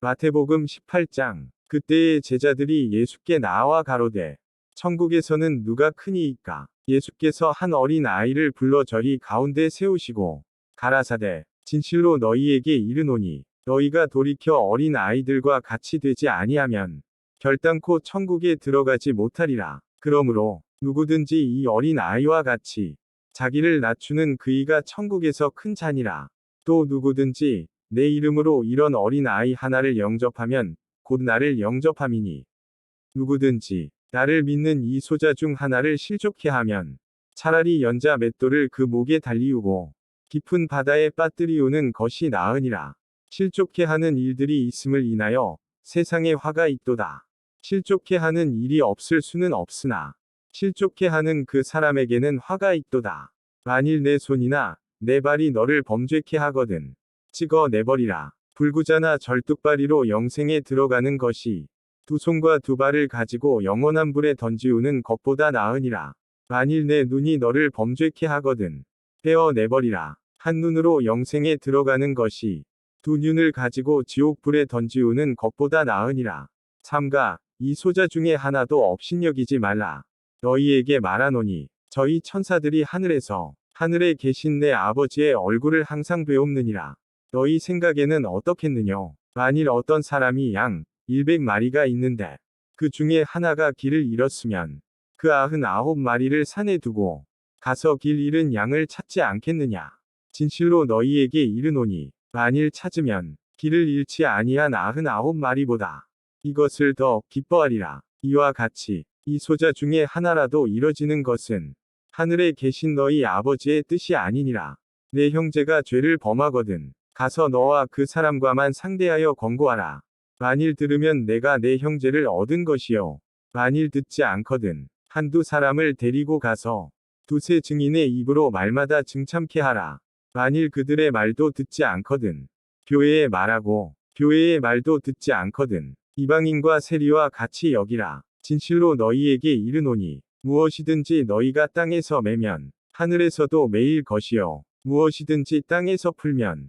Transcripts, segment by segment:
마태복음 18장 그때의 제자들이 예수께 나와 가로되 천국에서는 누가 크니이까 예수께서 한 어린 아이를 불러 저리 가운데 세우시고 가라사대 진실로 너희에게 이르노니 너희가 돌이켜 어린 아이들과 같이 되지 아니하면 결단코 천국에 들어가지 못하리라. 그러므로 누구든지 이 어린 아이와 같이 자기를 낮추는 그이가 천국에서 큰 잔이라. 또 누구든지 내 이름으로 이런 어린 아이 하나를 영접하면 곧 나를 영접함이니 누구든지 나를 믿는 이 소자 중 하나를 실족해 하면 차라리 연자 맷돌을 그 목에 달리우고 깊은 바다에 빠뜨리우는 것이 나으니라. 실족해 하는 일들이 있음을 인하여 세상에 화가 있도다. 실족해 하는 일이 없을 수는 없으나 실족해 하는 그 사람에게는 화가 있도다. 만일 내 손이나 내 발이 너를 범죄케 하거든 찍어 내버리라. 불구자나 절뚝발이로 영생에 들어가는 것이 두 손과 두 발을 가지고 영원한 불에 던지우는 것보다 나으니라. 만일 내 눈이 너를 범죄케 하거든 떼어 내버리라. 한 눈으로 영생에 들어가는 것이 두 눈을 가지고 지옥 불에 던지우는 것보다 나으니라. 삼가 이 소자 중에 하나도 업신여기지 말라. 너희에게 말하노니 저희 천사들이 하늘에서 하늘에 계신 내 아버지의 얼굴을 항상 배옵느니라. 너희 생각에는 어떻겠느냐? 만일 어떤 사람이 양 100마리가 있는데 그 중에 하나가 길을 잃었으면 그 아흔 아홉 마리를 산에 두고 가서 길 잃은 양을 찾지 않겠느냐? 진실로 너희에게 이르노니 만일 찾으면 길을 잃지 아니한 아흔 아홉 마리보다 이것을 더 기뻐하리라. 이와 같이 이 소자 중에 하나라도 이뤄지는 것은 하늘에 계신 너희 아버지의 뜻이 아니니라. 내 형제가 죄를 범하거든 가서 너와 그 사람과만 상대하여 권고하라. 만일 들으면 내가 내 형제를 얻은 것이요. 만일 듣지 않거든 한두 사람을 데리고 가서 두세 증인의 입으로 말마다 증참케 하라. 만일 그들의 말도 듣지 않거든 교회에 말하고 교회의 말도 듣지 않거든 이방인과 세리와 같이 여기라. 진실로 너희에게 이르노니 무엇이든지 너희가 땅에서 매면 하늘에서도 매일 것이요 무엇이든지 땅에서 풀면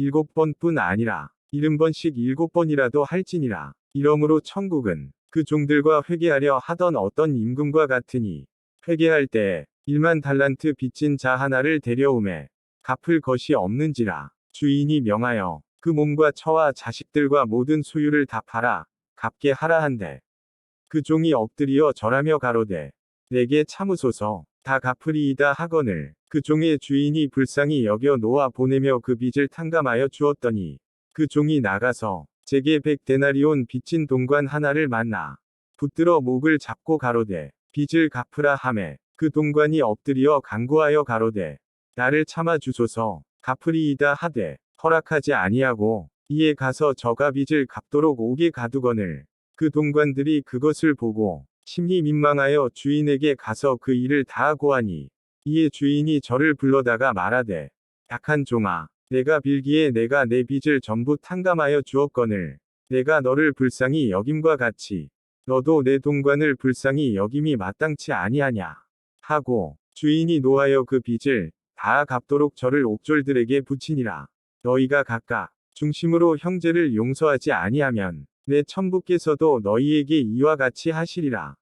일곱 번뿐 아니라 일흔 번씩 일곱 번이라도 할지니라. 이러므로 천국은 그 종들과 회개하려 하던 어떤 임금과 같으니 회개할 때에 일만 달란트 빚진 자 하나를 데려오매 갚을 것이 없는지라. 주인이 명하여 그 몸과 처와 자식들과 모든 소유를 다 팔아 갚게 하라 한대. 그 종이 엎드리어 절하며 가로되 내게 참으소서 다 갚으리이다 하거늘. 그 종의 주인이 불쌍히 여겨 놓아 보내며 그 빚을 탕감하여 주었더니 그 종이 나가서 제게 백 데나리온 빚진 동관 하나를 만나 붙들어 목을 잡고 가로되 빚을 갚으라 하매 그 동관이 엎드리어 간구하여 가로되 나를 참아 주소서. 갚으리이다 하되 허락하지 아니하고 이에 가서 저가 빚을 갚도록 오게 가두거늘. 그 동관들이 그것을 보고 심히 민망하여 주인에게 가서 그 일을 다 고하니 이에 주인이 저를 불러다가 말하되 약한 종아 내가 빌기에 내가 내 빚을 전부 탕감하여 주었거늘 내가 너를 불쌍히 여김과 같이 너도 내 동관을 불쌍히 여김이 마땅치 아니하냐 하고 주인이 노하여 그 빚을 다 갚도록 저를 옥졸들에게 붙이니라. 너희가 각각 중심으로 형제를 용서하지 아니하면 내 천부께서도 너희에게 이와 같이 하시리라.